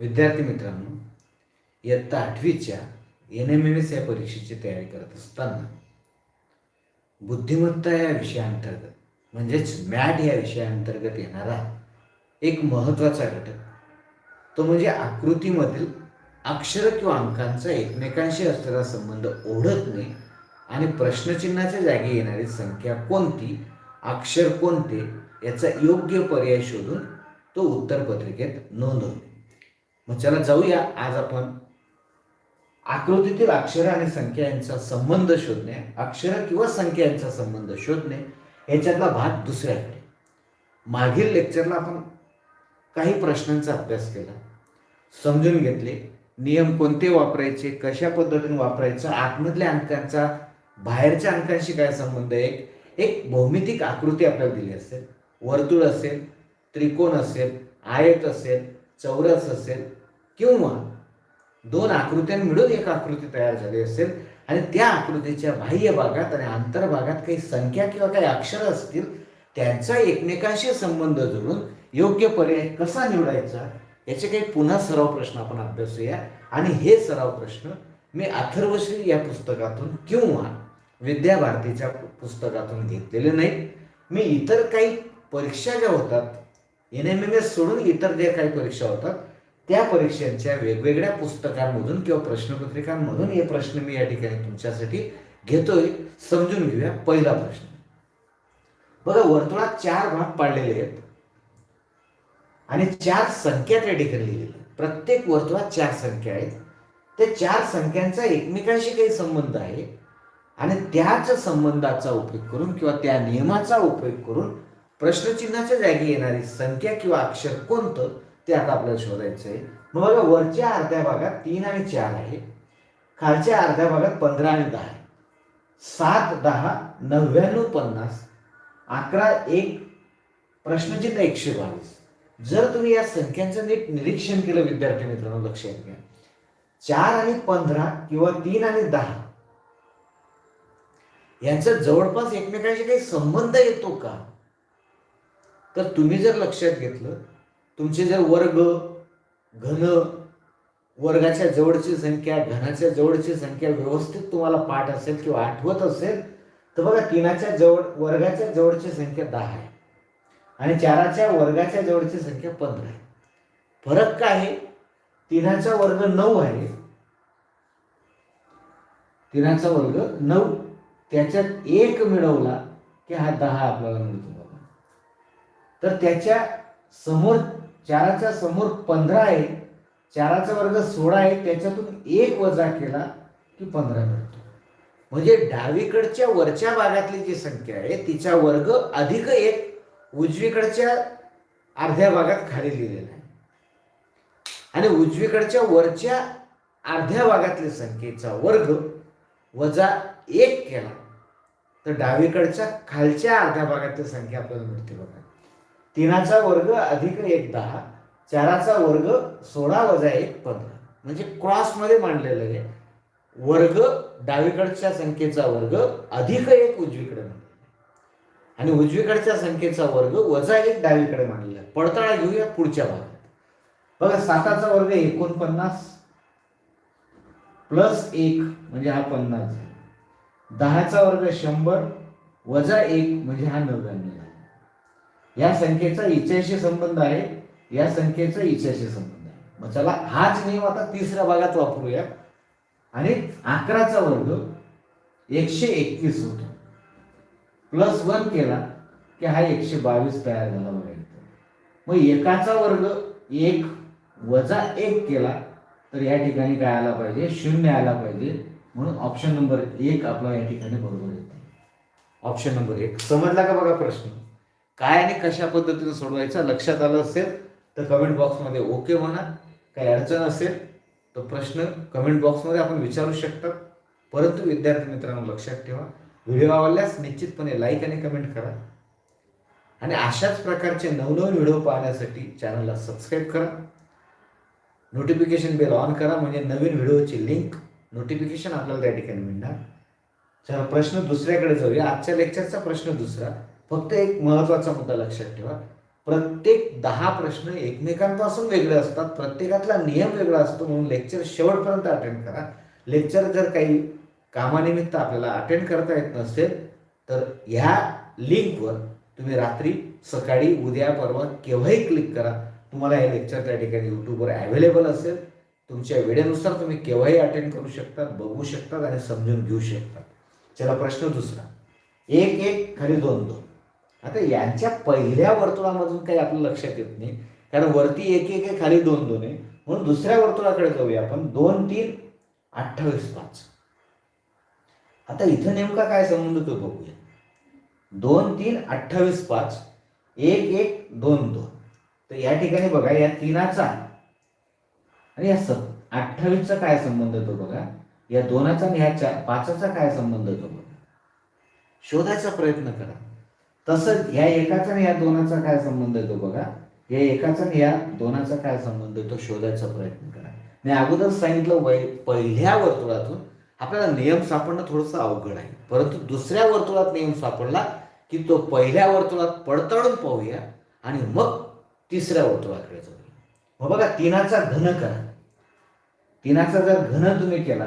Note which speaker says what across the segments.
Speaker 1: विद्यार्थी मित्रांनो इयत्ता आठवीच्या एन एम एम एस या परीक्षेची तयारी करत असताना बुद्धिमत्ता या विषयाअंतर्गत म्हणजेच मॅट या विषयाअंतर्गत येणारा एक महत्त्वाचा घटक तो म्हणजे आकृतीमधील अक्षर किंवा अंकांचा एकमेकांशी असलेला संबंध ओढतणे आणि प्रश्नचिन्हाच्या जागी येणारी संख्या कोणती अक्षर कोणते याचा योग्य पर्याय शोधून तो उत्तरपत्रिकेत नोंदवणे. मग चला जाऊया. आज आपण आकृतीतील अक्षर आणि संख्या यांचा संबंध शोधणे अक्षर किंवा संख्या यांचा संबंध शोधणे याच्यातला भाग दुसऱ्याकडे. मागील लेक्चरला आपण काही प्रश्नांचा अभ्यास केला. समजून घेतले. नियम कोणते वापरायचे कशा पद्धतीने वापरायचं आतमधल्या अंकांचा बाहेरच्या अंकांशी काय संबंध आहे? एक भौमितिक आकृती आपल्याला दिली असेल. वर्तुळ असेल त्रिकोण असेल आयत असेल चौरस असेल किंवा दोन आकृत्या मिळून एक आकृती तयार झाली असेल आणि त्या आकृतीच्या बाह्य भागात आणि अंतर्भागात काही संख्या किंवा काही अक्षरं असतील त्यांचा एकमेकांशी संबंध जोडून योग्य पर्याय कसा निवडायचा याचे काही पुन्हा सराव प्रश्न आपण अभ्यासूया. आणि हे सराव प्रश्न मी अथर्वश्री या पुस्तकातून किंवा विद्याभारतीच्या पुस्तकातून घेतलेले नाहीत मी इतर काही परीक्षा ज्या होतात एन एम एम एस सोडून इतर ज्या काही परीक्षा होतात त्या परीक्षांच्या वेगवेगळ्या पुस्तकांमधून किंवा प्रश्नपत्रिकांमधून हे प्रश्न मी या ठिकाणी तुमच्यासाठी घेतोय. समजून घेऊया. पहिला प्रश्न. बघा वर्तुळात चार भाग पाडलेले आहेत. आणि चार संख्या त्या ठिकाणी लिहिलेल्या आहेत. प्रत्येक वर्तुळात चार संख्या आहेत. त्या चार संख्यांचा एकमेकांशी काही संबंध आहे. आणि त्याच संबंधाचा उपयोग करून किंवा त्या नियमाचा उपयोग करून प्रश्नचिन्हाच्या जागी येणारी संख्या किंवा अक्षर कोणतं ते आता आपल्याला शोधायचं आहे मग बघा वरच्या अर्ध्या भागात तीन आणि चार आहे. खालच्या अर्ध्या भागात पंधरा आणि दहा आहे. सात दहा नव्याण्णव पन्नास अकरा एक प्रश्नचिन्ह एकशे बावीस. जर तुम्ही या संख्यांचं नीट निरीक्षण केलं विद्यार्थी मित्रांनो लक्षात घ्या. चार आणि पंधरा किंवा तीन आणि दहा यांचा जवळपास एकमेकांशी काही संबंध येतो का? तर तुम्ही जर लक्षात घेतलं तुमचे जर वर्ग घन वर्गाच्या जवळची संख्या घनाच्या जवळची संख्या व्यवस्थित तुम्हाला पाठ असेल किंवा आठवत असेल तर बघा तीनाच्या जवळ वर्गाच्या जवळची संख्या दहा आहे. आणि चाराच्या वर्गाच्या जवळची संख्या पंधरा आहे. फरक काय आहे? तिनाचा वर्ग नऊ आहे. तिनाचा वर्ग नऊ त्याच्यात एक मिळवला की हा दहा आपल्याला मिळतो तर त्याच्यासमोर चाराच्या समोर पंधरा आहे चाराचा वर्ग सोळा आहे त्याच्यातून एक वजा केला की पंधरा मिळतो. म्हणजे डावीकडच्या वरच्या भागातली जी संख्या आहे तिचा वर्ग अधिक एक उजवीकडच्या अर्ध्या भागात खाली लिहिलेला आहे. आणि उजवीकडच्या वरच्या अर्ध्या भागातल्या संख्येचा वर्ग वजा एक केला तर डावीकडच्या खालच्या अर्ध्या भागातली संख्या आपल्याला मिळते बघा. तीनाचा वर्ग अधिक एक दहा चाराचा वर्ग सोळा वजा एक पंधरा. म्हणजे क्रॉसमध्ये मांडलेलं आहे. वर्ग डावीकडच्या संख्येचा वर्ग अधिक एक उजवीकडे मांडलेला आणि उजवीकडच्या संख्येचा वर्ग वजा एक डावीकडे मांडलेला आहे. पडताळा घेऊया पुढच्या भागात. बघा साताचा वर्ग एकोणपन्नास प्लस एक म्हणजे हा पन्नास दहाचा वर्ग शंभर वजा एक म्हणजे हा नव्याण्णव या संख्येचा इच्छाशी संबंध आहे. या संख्येचा इच्छाशी संबंध आहे. मग चला हाच नियम आता तिसऱ्या भागात वापरूया. आणि अकराचा वर्ग एकशे एकवीस होतो. प्लस वन केला की हा एकशे बावीस तयार झाला बघा मग एकाचा वर्ग एक वजा एक केला तर या ठिकाणी काय आला पाहिजे? शून्य आला पाहिजे. म्हणून ऑप्शन नंबर एक आपला या ठिकाणी बरोबर येते. ऑप्शन नंबर एक. समजला का बघा प्रश्न? काय आणि कशा पद्धतीने सोडवायचा लक्षात आलं असेल तर कमेंट बॉक्समध्ये ओके म्हणा. काही अडचण असेल तर प्रश्न कमेंट बॉक्समध्ये आपण विचारू शकता. परंतु विद्यार्थी मित्रांनो लक्षात ठेवा. व्हिडिओ आवडल्यास निश्चितपणे लाईक आणि कमेंट करा. आणि अशाच प्रकारचे नवनवीन व्हिडिओ पाहण्यासाठी चॅनलला सबस्क्राईब करा. नोटिफिकेशन बेल ऑन करा म्हणजे नवीन व्हिडिओची लिंक नोटिफिकेशन आपल्याला त्या ठिकाणी मिळणार. चला प्रश्न दुसऱ्याकडे जाऊया. आजच्या लेक्चरचा प्रश्न दुसरा. फक्त एक महत्त्वाचा मुद्दा लक्षात ठेवा. प्रत्येक दहा प्रश्न एकमेकांपासून वेगळे असतात प्रत्येकातला नियम वेगळा असतो म्हणून लेक्चर शेवटपर्यंत अटेंड करा. लेक्चर जर काही कामानिमित्त आपल्याला अटेंड करता येत नसेल तर ह्या लिंकवर तुम्ही रात्री सकाळी उद्या परवा केव्हाही क्लिक करा. तुम्हाला हे लेक्चर त्या ठिकाणी यूट्यूबवर अवेलेबल असेल. तुमच्या वेळेनुसार तुम्ही केव्हाही अटेंड करू शकतात बघू शकतात आणि समजून घेऊ शकतात चला प्रश्न दुसरा. एक एक खाली दोन दोन. आता यांच्या पहिल्या वर्तुळामधून काही आपलं लक्षात येत नाही. कारण वरती एक एक आहे खाली दोन दोन आहे. म्हणून दुसऱ्या वर्तुळाकडे जाऊया आपण. दोन तीन अठ्ठावीस पाच. आता इथं नेमका काय संबंध तो बघूया. दोन तीन अठ्ठावीस पाच. एक एक दोन दोन. तर या ठिकाणी बघा या तीनाचा आणि या स अठ्ठावीसचा काय संबंध तो बघा. या दोनाचा आणि ह्या चार पाचाचा काय संबंध तो बघा. शोधायचा प्रयत्न करा. तसंच या एकाचा आणि या दोनाचा काय संबंध आहे तो बघा? या एकाचा आणि या दोनाचा काय संबंध आहे तो शोधायचा प्रयत्न करा. मी अगोदर सांगितलं वै पहिल्या वर्तुळातून आपल्याला नियम सापडणं थोडंसं अवघड आहे. परंतु दुसऱ्या वर्तुळात नियम सापडला की तो पहिल्या वर्तुळात पडताळून पाहूया आणि मग तिसऱ्या वर्तुळाकडे जाऊया. मग बघा तिनाचा घन करा. तिनाचा जर घन तुम्ही केला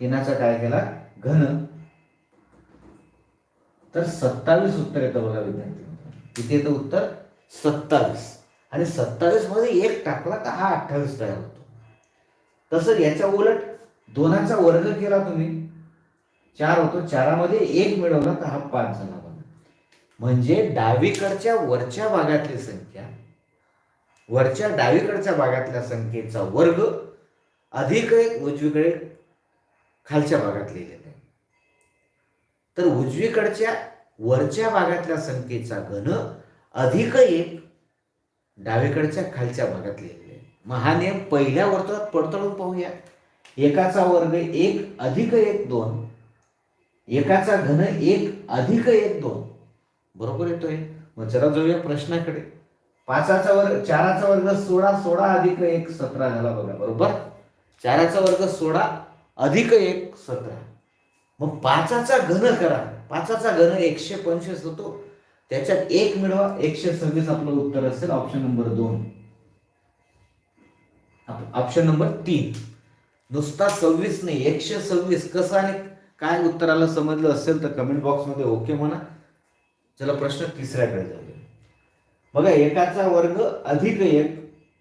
Speaker 1: तिनाचा काय केला? घन. तर सत्तावीस उत्तर येतं बघा विद्यार्थी किती येतं उत्तर सत्तावीस. आणि सत्तावीसमध्ये एक टाकला तर हा अठ्ठावीस तयार होतो. तसं याच्या उलट दोनाचा वर्ग केला तुम्ही. चार होतो चारामध्ये एक मिळवला तर हा पाच झाला बघा. म्हणजे डावीकडच्या वरच्या भागातली संख्या वरच्या डावीकडच्या भागातल्या संख्येचा वर्ग अधिक एक उजवीकडे खालच्या भागात लिहिलेला आहे. तर उजवीकडच्या वरच्या भागातल्या संख्येचा घन अधिक एक डावीकडच्या खालच्या भागात लिहिले मग हा नियम पहिल्या वर्तुळात पडताळून पाहूया. एकाचा वर्ग एक अधिक एक दोन. एकाचा घन एक अधिक एक दोन. बरोबर येतोय? मग जरा जाऊया प्रश्नाकडे. पाचाचा वर्ग चाराचा वर्ग सोळा सोळा अधिक एक सतरा. झाला बघा. बरोबर? चाराचा वर्ग सोळा अधिक एक सतरा. मग पाचाचा घन करा. पाचाचा घन एकशे पंचवीस होतो. त्याच्यात एक मिळवा एकशे सव्वीस आपलं उत्तर असेल ऑप्शन नंबर दोन. ऑप्शन नंबर तीन. नुसता सव्वीस नाही एकशे सव्वीस. कसं आणि काय उत्तराला समजलं असेल तर कमेंट बॉक्समध्ये ओके म्हणा. चला प्रश्न तिसऱ्याकडे जाऊया. बघा एकाचा वर्ग अधिक एक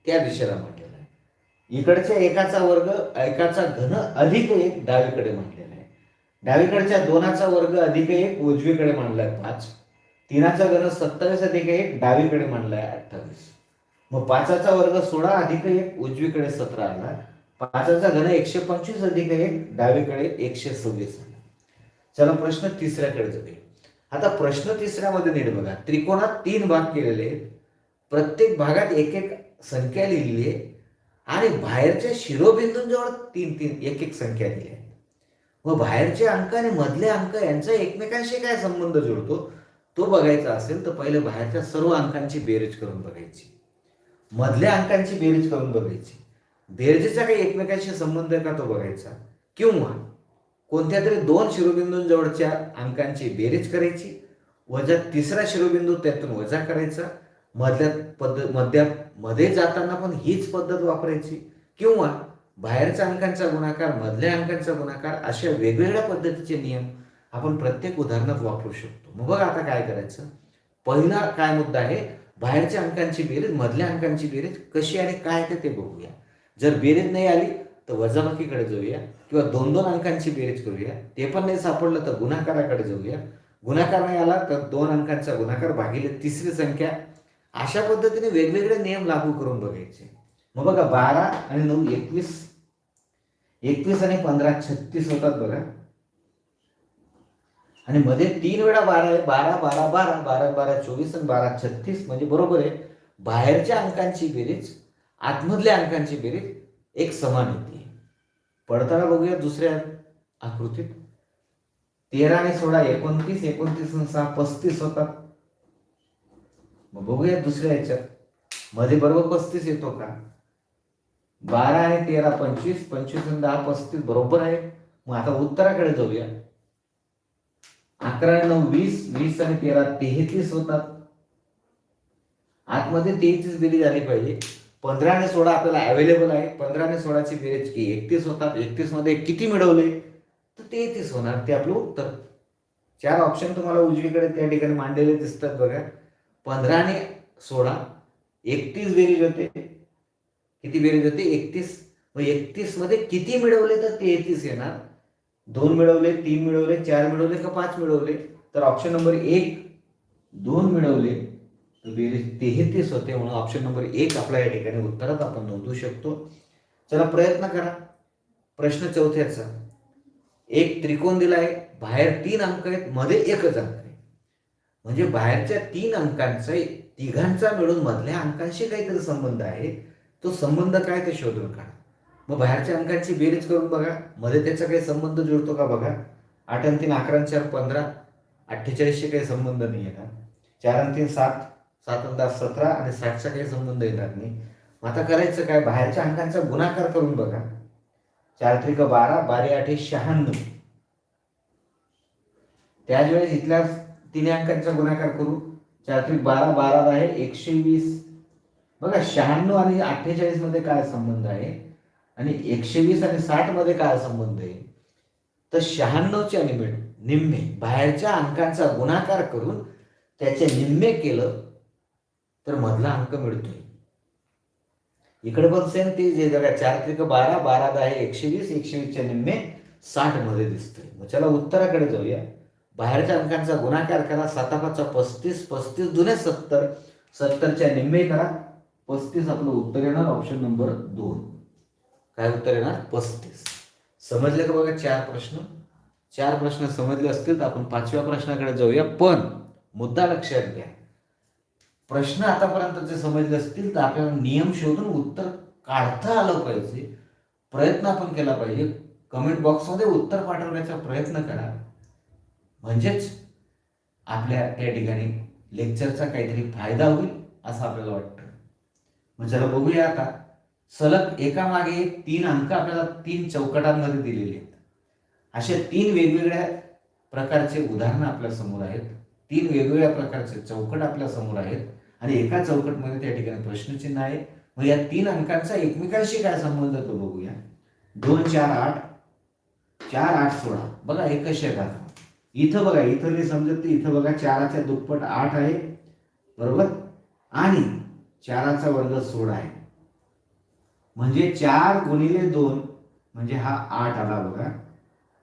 Speaker 1: त्या दिशेला म्हटलेला आहे. इकडच्या एकाचा वर्ग एकाचा घन अधिक एक डावीकडे म्हटलेला डावीकडच्या दोनाचा वर्ग अधिक एक उजवीकडे मांडलाय पाच. तीनाचा घन सत्तावीस अधिक एक डावीकडे मांडलाय अठ्ठावीस. मग पाचाचा वर्ग सोळा अधिक एक उजवीकडे सतरा आला. पाचाचा घन एकशे पंचवीस अधिक एक डावीकडे एकशे सव्वीस आला. चला प्रश्न तिसऱ्याकडे जाऊया. आता प्रश्न तिसऱ्यामध्ये नीट बघा. त्रिकोणात तीन भाग केलेले आहेत. प्रत्येक भागात एक एक संख्या लिहिली आहे. आणि बाहेरच्या शिरोबिंदूंजवळ तीन तीन एक एक संख्या दिली आहे. व बाहेरचे अंक आणि मधले अंक यांचा एकमेकांशी काय संबंध जुळतो तो बघायचा असेल तर पहिले बाहेरच्या सर्व अंकांची बेरीज करून बघायची. मधल्या अंकांची बेरीज करून बघायची. बेरजेचा काही एकमेकांशी संबंध आहे का तो बघायचा? किंवा कोणत्या तरी दोन शिरोबिंदूंजवळच्या अंकांची बेरीज करायची? वजा तिसरा शिरोबिंदू त्यातून वजा करायचा. मधल्या पद्धत मध्या मध्ये जाताना पण हीच पद्धत वापरायची. किंवा बाहेरच्या अंकांचा गुणाकार मधल्या अंकांचा गुणाकार अशा वेगवेगळ्या पद्धतीचे नियम आपण प्रत्येक उदाहरणात वापरू शकतो. मग बघा आता काय करायचं? पहिला काय मुद्दा आहे? बाहेरच्या अंकांची बेरीज मधल्या अंकांची बेरीज कशी आणि काय ते ते बघूया. जर बेरीज नाही आली तर वजाबाकीकडे जाऊया किंवा दोन दोन अंकांची बेरीज करूया. ते पण नाही सापडलं तर गुणाकाराकडे जाऊया. गुणाकार नाही आला तर दोन अंकांचा गुणाकार भागिले तिसरी संख्या. अशा पद्धतीने वेगवेगळे नियम लागू करून बघायचे. मग बघा बारा आणि नऊ एकवीस. एकवीस आणि पंधरा छत्तीस होतात बघा. आणि मध्ये तीन वेळा बारा आहे. बारा बारा बारा बारा बारा चोवीस आणि बारा छत्तीस. म्हणजे बरोबर आहे. बाहेरच्या अंकांची बेरीज आतमधल्या अंकांची बेरीज एक समान होती. पडताना बघूया दुसऱ्या आकृतीत. तेरा आणि सोळा एकोणतीस एकोणतीस आणि सहा पस्तीस होतात. मग बघूया दुसऱ्या ह्याच्यात मध्ये बरोबर पस्तीस येतो का? बारा आणि तेरा पंचवीस पंचवीस आणि दहा पस्तीस बरोबर आहे. मग आता उत्तराकडे जाऊया. अकरा आणि नऊ वीस वीस आणि तेरा तेहतीस होतात. आतमध्ये तेहतीस बेरीज आली पाहिजे. पंधरा आणि सोळा आपल्याला अवेलेबल आहे. पंधरा आणि सोळाची बेरीज की एकतीस होतात. एकतीसमध्ये किती मिळवले? तर तेहतीस होणार. ते आपलं उत्तर. चार ऑप्शन तुम्हाला उजवीकडे त्या ठिकाणी मांडलेले दिसतात बघा. पंधरा आणि सोळा एकतीस बेरीज होते. किती बेरीज होते? एकतीस. मग एकतीसमध्ये किती मिळवले तर तेहतीस येणार? दोन मिळवले तीन मिळवले चार मिळवले का पाच मिळवले? तर ऑप्शन नंबर एक दोन मिळवले तर बेरीज तेहतीस होते. म्हणून ऑप्शन नंबर एक आपल्या या ठिकाणी उत्तरात आपण नोंदवू शकतो. चला प्रयत्न करा. प्रश्न चौथ्याचा. एक त्रिकोण दिला आहे बाहेर तीन अंक आहेत मध्ये एकच अंक आहे. म्हणजे बाहेरच्या तीन अंकांचा तिघांचा मिळून मधल्या अंकांशी काहीतरी संबंध आहे. तो संबंध काय ते शोधून काढा. मग बाहेरच्या अंकांची बेरीज करून बघा. मध्ये त्याचा काही संबंध जुळतो का बघा. आठ आणि तीन अकरा चार पंधरा. अठ्ठेचाळीसशी काही संबंध नाही येणार चार आणि तीन सात. सात आणि दहा सतरा आणि साठचा काही संबंध येणार नाही. मग आता करायचं काय? बाहेरच्या अंकांचा गुणाकार करून बघा. चार त्रिक बारा बारे आठे शहाण्णव. त्याच वेळेस इथल्या तिन्ही अंकांचा गुणाकार करू. चार त्रिक बारा बारा आहे एकशे वीस. बघा शहाण्णव आणि अठ्ठेचाळीसमध्ये काय संबंध आहे? आणि एकशे वीस आणि साठमध्ये काय संबंध आहे? तर शहाण्णवच्या निमिट निम्मे बाहेरच्या अंकांचा गुणाकार करून त्याचे निम्मे केलं तर मधला अंक मिळतोय. इकडे पण सेम ते जे जगा चार त्रिक बारा बारा दहा एकशे वीस एकशे वीसच्या निम्मे साठमध्ये दिसतोय. मग चला उत्तराकडे जाऊया. बाहेरच्या अंकांचा गुणाकार करा सातापाचा पस्तीस पस्तीस जुने सत्तर सत्तरच्या निम्मे करा. पस्तीस आपलं उत्तर येणार ऑप्शन नंबर दोन. काय उत्तर येणार? पस्तीस. समजले का बघा चार प्रश्न? चार प्रश्न समजले असतील तर आपण पाचव्या प्रश्नाकडे जाऊया पण मुद्दा लक्षात घ्या. प्रश्न आतापर्यंत जे समजले असतील तर आपल्याला नियम शोधून उत्तर काढता आलं पाहिजे. प्रयत्न आपण केला पाहिजे. कमेंट बॉक्समध्ये उत्तर पाठवण्याचा प्रयत्न करा. म्हणजेच आपल्या त्या ठिकाणी लेक्चरचा काहीतरी फायदा होईल असं आपल्याला वाटतं. मग जरा बघूया आता. सलग एका मागे तीन अंक आपल्याला तीन चौकटांमध्ये दिलेले आहेत. अशा तीन वेगवेगळ्या प्रकारचे उदाहरणं आपल्यासमोर आहेत. तीन वेगवेगळ्या प्रकारचे चौकट आपल्यासमोर आहेत. आणि एका चौकटमध्ये त्या ठिकाणी प्रश्नचिन्ह आहे. मग या तीन अंकांचा एकमेकांशी काय संबंध तो बघूया. दोन चार आठ. चार आठ सोळा. बघा एकच शेतात. इथं बघा इथं नाही समजत इथं बघा चाराच्या दुप्पट आठ आहे. बरोबर? आणि चाराचा वर्ग सोळा आहे. म्हणजे चार गुणिले दोन म्हणजे हा आठ आला बघा.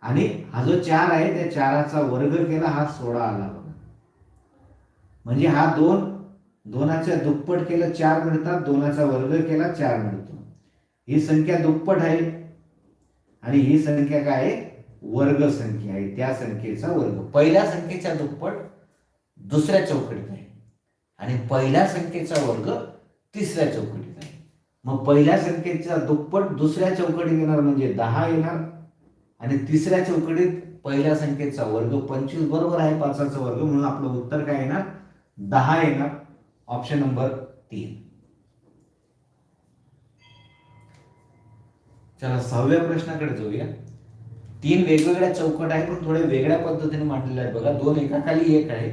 Speaker 1: आणि हा जो चार आहे त्या चाराचा वर्ग केला हा सोळा आला बघा. म्हणजे हा दोन दोनाच्या दुप्पट केलं चार मिळतात. दोनाचा वर्ग केला चार मिळतो. ही संख्या दुप्पट आहे. आणि ही संख्या काय आहे? वर्ग संख्या आहे. त्या संख्येचा वर्ग. पहिल्या संख्येच्या दुप्पट दुसऱ्या चौकटीत आहे. आणि पहिल्या संख्येचा वर्ग तिसऱ्या चौकटीत आहे. मग पहिल्या संख्येचा दुप्पट दुसऱ्या चौकटीत येणार म्हणजे दहा येणार. आणि तिसऱ्या चौकटीत पहिल्या संख्येचा वर्ग पंचवीस बरोबर आहे पाचाचा वर्ग. म्हणून आपलं उत्तर काय येणार? दहा येणार. ऑप्शन नंबर तीन. चला सहाव्या प्रश्नाकडे जाऊया. तीन वेगवेगळ्या चौकट आहे पण थोड्या वेगळ्या पद्धतीने मांडलेले आहेत बघा. दोन एका खाली एक आहे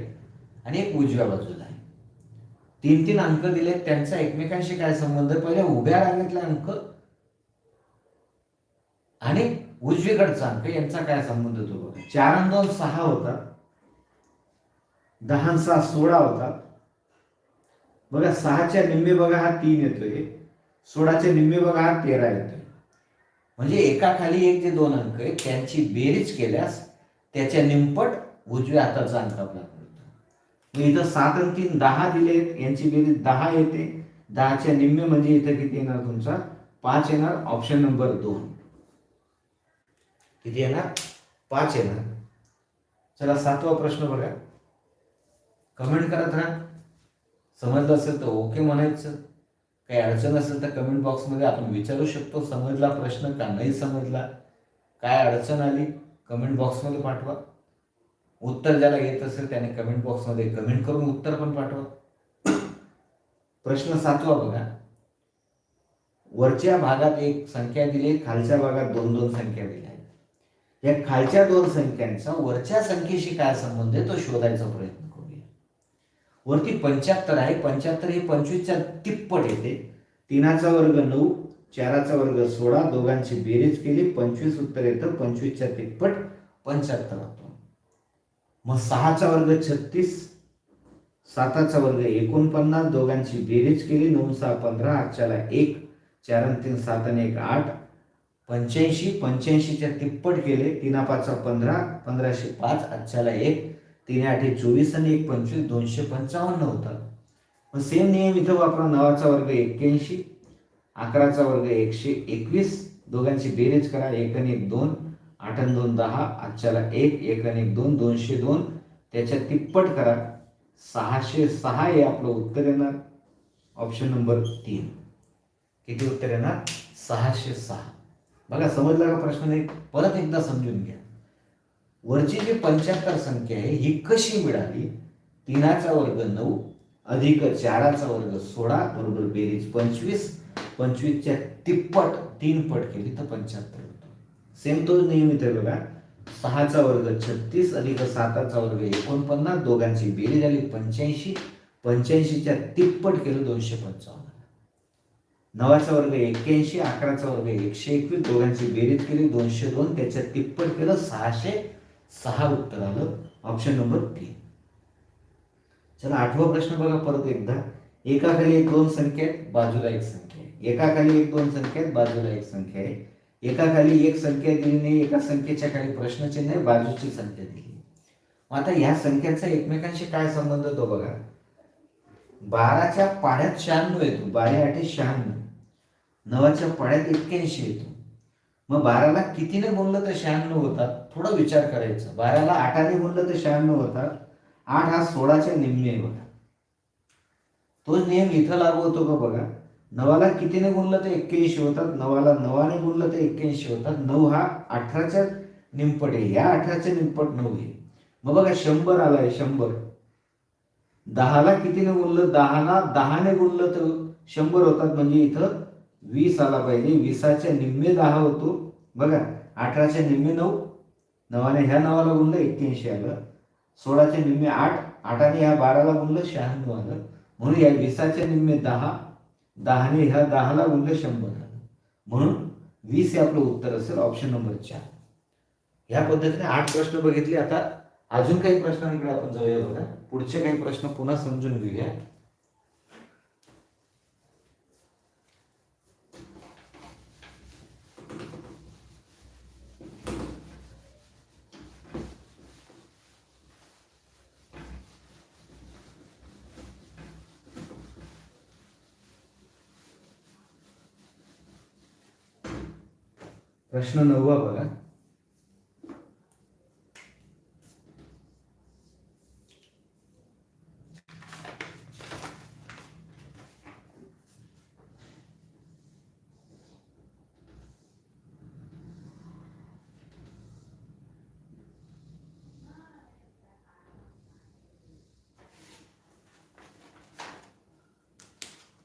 Speaker 1: आणि एक उजव्या बाजूला आहे. तीन तीन अंक दिले त्यांचा एकमेकांशी काय संबंध? पहिले उभ्या रांगेतला अंक आणि उजवीकडचा अंक यांचा काय संबंध होतो बघा? चार आणि दोन सहा होता दहा सहा सोळा होता बघा सहाच्या निम्मे बघा हा तीन येतोय. सोळाच्या निम्मे बघा हा तेरा येतोय. म्हणजे एका खाली एक जे दोन अंक आहेत. त्यांची बेरीज केल्यास त्याच्या निमपट उजव्या हाताचा अंक आपला इथं सात आणि तीन दहा दिलेत यांची बेरीज दहा येते. दहाच्या निम्मे म्हणजे इथं किती येणार तुमचा? पाच येणार. ऑप्शन नंबर दोन. किती येणार? पाच येणार. चला सातवा प्रश्न बघा. कमेंट करत राहा. समजलं असेल तर ओके म्हणायचं. काही अडचण असेल तर कमेंट बॉक्समध्ये आपण विचारू शकतो. समजला प्रश्न का नाही समजला? काय अडचण आली? कमेंट बॉक्समध्ये पाठवा. उत्तर ज्याला येत असेल त्याने कमेंट बॉक्समध्ये कमेंट करून उत्तर पण पाठवा. प्रश्न सातवा बघा. वरच्या भागात एक संख्या दिली खालच्या भागात दोन दोन संख्या दिल्या. या खालच्या दोन संख्यांचा वरच्या संख्येशी काय संबंध आहे तो शोधायचा प्रयत्न करूया. वरती पंच्याहत्तर आहे. पंच्याहत्तर हे पंचवीसच्या तिप्पट येते. तीनाचा वर्ग नऊ चाराचा वर्ग सोळा दोघांची बेरीज केली पंचवीस उत्तर येतं पंचवीसच्या तिप्पट पंच्याहत्तर होतो. मग सहाचा वर्ग छत्तीस साताचा वर्ग एकोणपन्नास दोघांची बेरीज केली नऊ सहा पंधरा आठच्याला एक चार तीन सात आणि एक आठ पंच्याऐंशी पंच्याऐंशीच्या तिप्पट केले तीना पाचचा पंधरा पंधराशे पाच आजच्याला एक तीन आठे चोवीस आणि एक पंचवीस दोनशे पंचावन्न होतात मग सेम नियम इथं वापरा नवाचा वर्ग एक्क्याऐंशी अकराचा वर्ग एकशे एकवीस दोघांची बेरीज करा एक आणि एक दोन आठ आणि दोन दहा आजच्याला एक एक आणि एक दोन दोनशे दोन. त्याच्या तिप्पट करा. सहाशे सहा हे आपलं उत्तर येणार. ऑप्शन नंबर तीन. किती उत्तर येणार? सहाशे सहा. बघा समजला का प्रश्न एक परत एकदा समजून घ्या. वरची जी पंच्याहत्तर संख्या आहे ही कशी मिळाली? तीनाचा वर्ग नऊ अधिक चाराचा वर्ग सोळा बरोबर बेरीज पंचवीस. पंचवीसच्या तिप्पट तीन पट केली तर पंच्याहत्तर. सेम तो नियमित आहे बघा. सहाचा वर्ग छत्तीस अधिक साताचा वर्ग एकोणपन्नास. दोघांची बेरीज झाली पंच्याऐंशी. पंच्याऐंशीच्या तिप्पट केलं दोनशे पंचावन्न. नवाचा वर्ग एक्क्याऐंशी अकराचा वर्ग एकशे एकवीस. दोघांची बेरीज केली दोनशे दोन. त्याच्या तिप्पट केलं सहाशे सहा उत्तर आलं. ऑप्शन नंबर तीन चला आठवा प्रश्न बघा परत एकदा. एकाखाली एक दोन संख्या आहेत बाजूला एक संख्या. आहे एकाखाली एक दोन संख्या आहेत बाजूला एक संख्या आहे. एकाखाली एक संख्या दिली नाही एका संख्येच्या खाली प्रश्नचिन्ह बाजूची संख्या दिली मग आता ह्या संख्यांचा एकमेकांशी काय संबंध तो बघा? बाराच्या पाड्यात शहाण्णव येतो बारा आठे शहाण्णव. नवाच्या पाड्यात एक्क्याऐंशी येतो. मग बाराला कितीने बोललं तर शहाण्णव होतात? थोडा विचार करायचा. बाराला आठाने बोललं तर शहाण्णव होतात. आठ हा सोळाच्या निम्मे होता बघा. तोच नियम इथं लागू होतो का बघा? नवाला कितीने गुणलं तर एक्क्याऐंशी होतात. नवाला नवाने गुणलं तर एक्क्याऐंशी होतात. नऊ हा अठराच्या निमपट आहे. या अठराच्या निमपट नऊ आहे. मग बघा शंभर आलाय शंभर. दहाला कितीने गुणलं? दहाला दहाने गुणलं तर शंभर होतात. म्हणजे इथं वीस आला पाहिजे. वीसाच्या निम्मे दहा होतो. बघा अठराच्या निम्मे नऊ. नवाने ह्या नावाला गुणलं एक्क्याऐंशी आलं. सोळाच्या निम्मे आठ. आठाने ह्या बाराला गुणलं शहाण्णव आलं. म्हणून या वीसाच्या निम्मे दहा दहाने ह्या दहाला गुणलं शंभर. म्हणून वीस हे आपलं उत्तर असेल ऑप्शन नंबर चार. ह्या पद्धतीने आठ प्रश्न बघितले. आता अजून काही प्रश्नांकडे आपण जाऊया बघा. पुढचे काही प्रश्न पुन्हा समजून घेऊया. प्रश्न नववा बघा.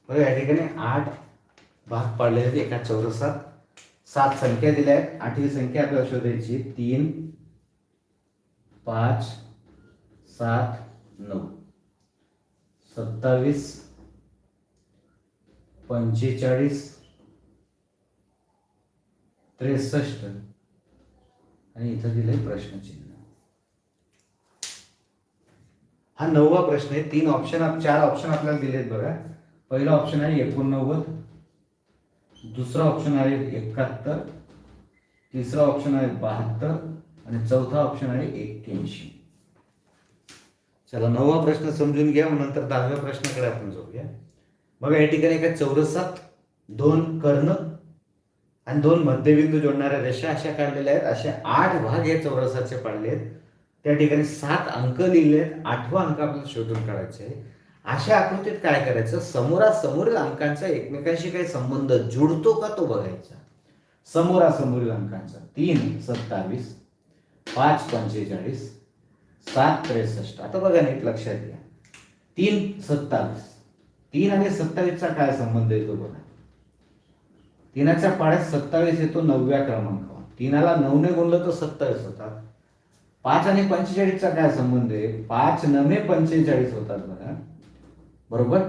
Speaker 1: या ठिकाणी आठ भाग पाडले एका चौरसात. सात संख्या दिल्या आहेत आठवी संख्या आपल्याला शोधायची तीन पाच सात नऊ. सत्तावीस पंचेचाळीस त्रेसष्ट. आणि इथं दिलंय प्रश्नचिन्ह. हा नववा प्रश्न आहे. तीन ऑप्शन चार ऑप्शन आपल्याला दिलेत बघा. पहिला ऑप्शन आहे एकोणनव्वद दुसरा ऑप्शन आहे एकाहत्तर तिसरा ऑप्शन आहे बहात्तर आणि चौथा ऑप्शन आहे एक्क्याऐंशी. चला नववा प्रश्न समजून घ्या मग नंतर दहाव्या प्रश्नाकडे आपण जाऊया. बघा या ठिकाणी एका चौरसात दोन कर्ण आणि दोन मध्यबिंदू जोडणाऱ्या रेषा अशा काढलेल्या आहेत. असे आठ भाग या चौरसाचे पाडले आहेत त्या ठिकाणी सात अंक लिहिले आहेत आठवा अंक आपल्याला शोधून काढायचे आहे अशा आकृतीत काय करायचं? समोरासमोरील अंकांचा एकमेकांशी काही संबंध जुडतो का तो बघायचा? समोरासमोरील अंकांचा तीन सत्तावीस पाच पंचेचाळीस सात त्रेसष्ट. आता बघा नीट लक्षात घ्या. तीन सत्तावीस. तीन आणि सत्तावीसचा काय संबंध येतो बघा? तीनाच्या पाड्यात सत्तावीस येतो नवव्या क्रमांकावर. तीनाला नऊने गुणलं तर सत्तावीस होतात. पाच आणि पंचेचाळीसचा काय संबंध आहे? पाच नमे पंचेचाळीस होतात बघा. बरोबर?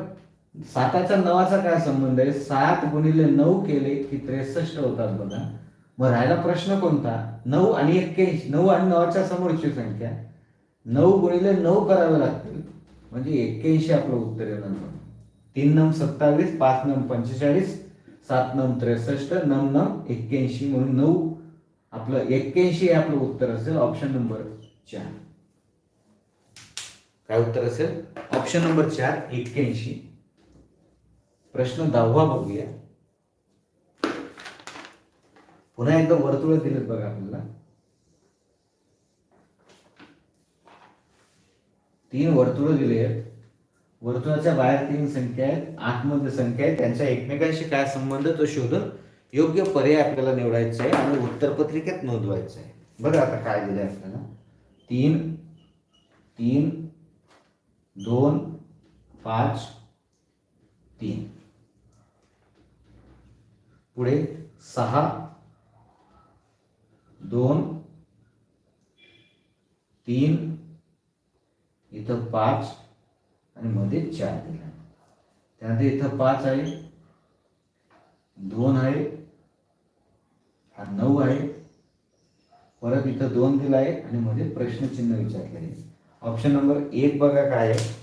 Speaker 1: साताचा नवाचा काय संबंध आहे? सात गुणिले नऊ केले की त्रेसष्ट होतात बघा. मग राहिला प्रश्न कोणता? नऊ आणि एक्क्याऐंशी. नऊ आणि नवाच्या समोरची संख्या. नऊ गुणिले नऊ करावे लागतील. म्हणजे एक्क्याऐंशी आपलं उत्तर येणार तीन नम सत्तावीस पाच नम पंचेचाळीस सात नम त्रेसष्ट नम नम एक्क्याऐंशी. म्हणून नऊ आपलं एक्क्याऐंशी हे आपलं उत्तर असेल ऑप्शन नंबर चार. काय उत्तर असेल? ऑप्शन नंबर चार एक्क्याऐंशी. प्रश्न दहावा बघूया. पुन्हा एकदा वर्तुळ दिलेत बघा आपल्याला. तीन वर्तुळ दिले आहेत वर्तुळाच्या बाहेर तीन संख्या आहेत आतमध्ये संख्या आहेत. त्यांच्या एकमेकांशी काय संबंध तो शोधून योग्य पर्याय आपल्याला निवडायचा आहे आणि उत्तरपत्रिकेत नोंदवायचं आहे. बघा आता काय दिलंय आपल्याला. तीन तीन दोन पाच तीन. पुढे सहा दोन तीन इथं पाच आणि मध्ये चार दिला. त्यानंतर इथं पाच आहे दोन आहे हा नऊ आहे. परत इथं दोन दिला आहे आणि मध्ये प्रश्नचिन्ह विचारले आहे ऑप्शन नंबर एक बघा काय आहे.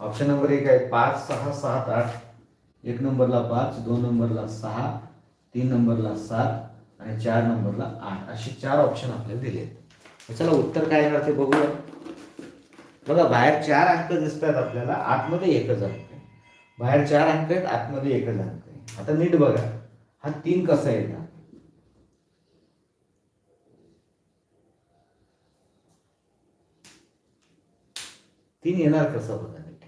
Speaker 1: ऑप्शन नंबर एक आहे पाच सहा सात आठ. एक नंबरला पाच दोन नंबरला सहा तीन नंबरला सात आणि चार नंबरला आठ. असे चार ऑप्शन आपल्याला दिले आहेत चला उत्तर काय येणार ते बघूया. बघा बाहेर चार अंक दिसत आहेत आपल्याला आतमध्ये एकच अंक आहे. बाहेर चार अंक आहेत आतमध्ये एकच अंक आहे. आता नीट बघा. हा तीन कसा येणार? तीन येणार कसा बघा नीट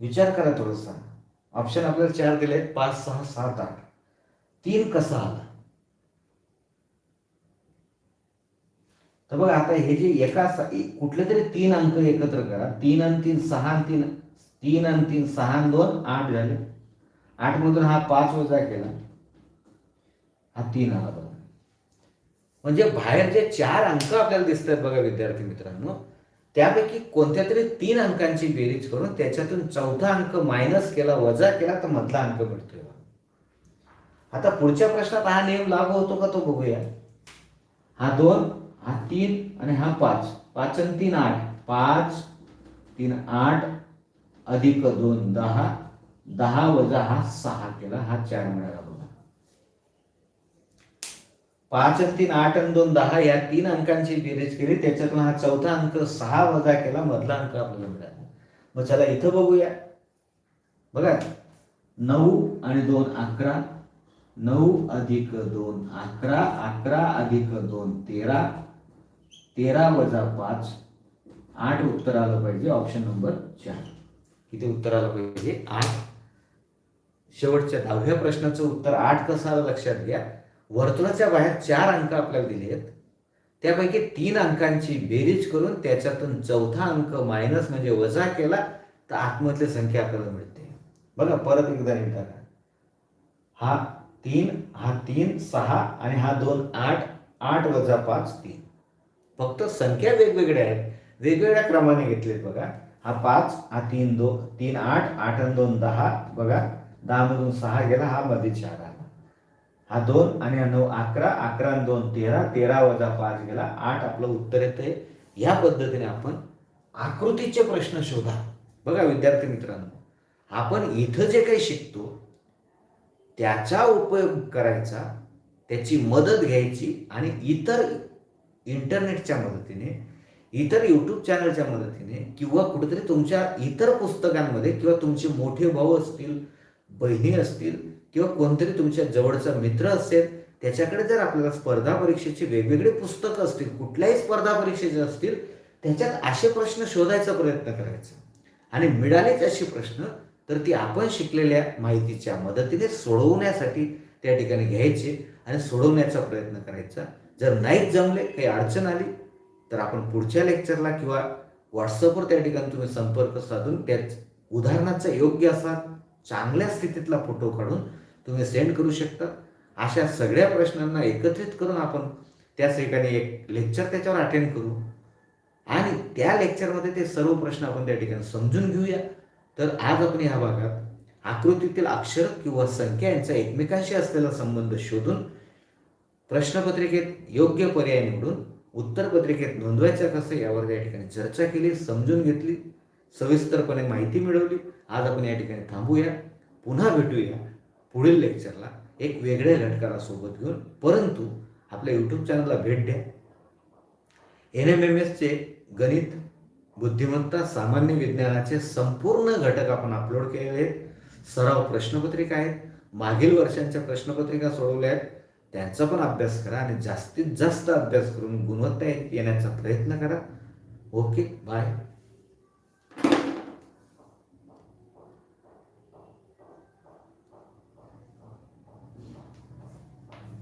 Speaker 1: विचार करा थोडसा. ऑप्शन आपल्याला चार दिले आहेत पाच सहा सात आठ. तीन कसा आला? तर बघा आता हे जे एका कुठले तरी तीन अंक एकत्र करा. तीन आणि तीन सहा आणि तीन. तीन आणि तीन सहा आणि दोन आठ झाले. आठ मधून हा पाच वजा केला. हा तीन आला बघा. म्हणजे बाहेर जे चार अंक आपल्याला दिसत आहेत बघा विद्यार्थी मित्रांनो त्यापैकी कोणत्या तरी तीन अंकांची बेरीज करून त्याच्यातून चौथा अंक मायनस केला वजा केला तर मधला अंक मिळतोय आता पुढच्या प्रश्नात हा नियम लागू होतो का तो बघूया. हा दोन हा तीन आणि हा पाच. पाच आणि तीन आठ. पाच तीन आठ अधिक दोन दहा. दहा वजा हा सहा केला हा चार मिळाला पाच तीन आठ आणि दोन दहा या तीन अंकांची बेरीज केली. त्याच्यातून हा चौथा अंक सहा वजा केला मधला अंक आपल्याला मिळाला. मग चला इथं बघूया. बघा नऊ आणि दोन अकरा नऊ अधिक दोन अकरा अकरा अधिक दोन तेरा तेरा वजा पाच आठ उत्तर आलं पाहिजे ऑप्शन नंबर चार. किती उत्तर आलं पाहिजे? आठ. शेवटच्या दहाव्या प्रश्नाचं उत्तर आठ कसं आलं लक्षात घ्या. वर्तुळाच्या बाहेर चार अंक आपल्याला दिले आहेत त्यापैकी तीन अंकांची बेरीज करून त्याच्यातून चौथा अंक मायनस म्हणजे वजा केला तर आतमधली संख्या आपल्याला मिळते. बघा परत एकदा नीट हा तीन हा तीन सहा आणि हा दोन आठ आठ वजा पाच तीन. फक्त संख्या वेगवेगळ्या आहेत. वेगवेगळ्या क्रमाने घेतलेत बघा. हा पाच हा तीन दो तीन आठ आठ आणि दोन दहा. बघा दहा मधून सहा गेला हा मध्ये चार हा दोन आणि हा नऊ अकरा अकरा आणि दोन तेरा तेरा वजा पाच गेला आठ. आपलं उत्तर येतंय. या पद्धतीने आपण आकृतीचे प्रश्न शोधा. बघा विद्यार्थी मित्रांनो आपण इथं जे काही शिकतो त्याचा उपयोग करायचा त्याची मदत घ्यायची आणि इतर इंटरनेटच्या मदतीने इतर यूट्यूब चॅनलच्या मदतीने किंवा कुठेतरी तुमच्या इतर पुस्तकांमध्ये किंवा तुमचे मोठे भाऊ असतील बहिणी असतील किंवा कोणतरी तुमच्या जवळचा मित्र असेल त्याच्याकडे जर आपल्याला स्पर्धा परीक्षेची वेगवेगळी पुस्तकं असतील कुठल्याही स्पर्धा परीक्षेचे असतील त्याच्यात असे प्रश्न शोधायचा प्रयत्न करायचा. आणि मिळालेच असे प्रश्न तर ती आपण शिकलेल्या माहितीच्या मदतीने सोडवण्यासाठी त्या ठिकाणी घ्यायचे आणि सोडवण्याचा प्रयत्न करायचा. जर नाहीच जमले काही अडचण आली तर आपण पुढच्या लेक्चरला किंवा व्हॉट्सअपवर त्या ठिकाणी तुम्ही संपर्क साधून त्याच उदाहरणाचा योग्य असा चांगल्या स्थितीतला फोटो काढून तुम्ही सेंड करू शकता. अशा सगळ्या प्रश्नांना एकत्रित करून आपण त्याच ठिकाणी एक लेक्चर त्याच्यावर अटेंड करू. आणि त्या लेक्चरमध्ये ते सर्व प्रश्न आपण त्या ठिकाणी समजून घेऊया. तर आज आपण ह्या भागात आकृतीतील अक्षर किंवा संख्या यांचा एकमेकांशी असलेला संबंध शोधून प्रश्नपत्रिकेत योग्य पर्याय निवडून उत्तरपत्रिकेत नोंदवायचं कसं यावर या ठिकाणी चर्चा केली समजून घेतली सविस्तरपणे माहिती मिळवली. आज आपण या ठिकाणी थांबूया. पुन्हा भेटूया. पुढील लेक्चरला एक वेगळ्या घटकाला सोबत घेऊन परंतु आपल्या यूट्यूब चॅनलला भेट द्या. एन एम एम एसचे गणित बुद्धिमत्ता सामान्य विज्ञानाचे संपूर्ण घटक आपण अपलोड केलेले आहेत. सराव प्रश्नपत्रिका आहेत. मागील वर्षांच्या प्रश्नपत्रिका सोडवल्या आहेत. त्यांचा पण अभ्यास करा आणि जास्तीत जास्त अभ्यास करून गुणवत्ता येण्याचा प्रयत्न करा. Okay bye